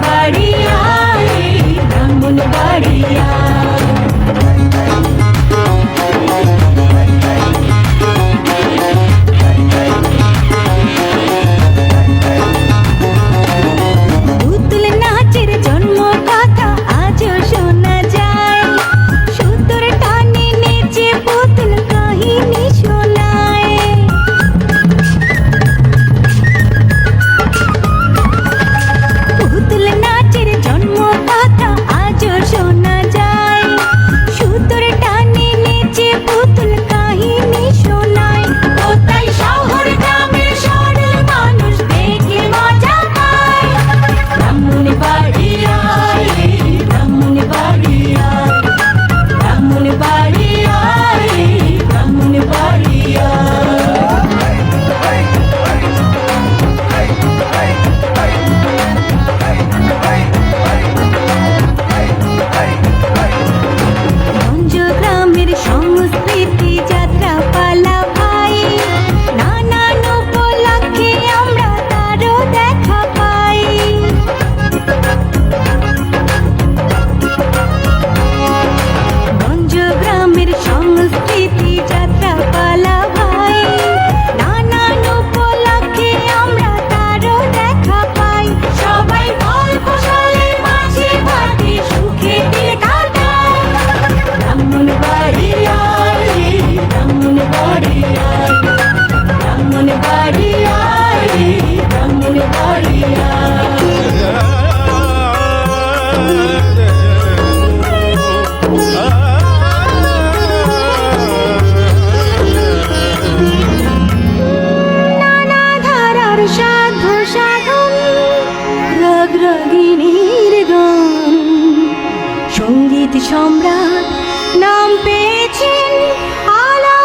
Maria. সম্রাট নাম পেয়েছেন আলা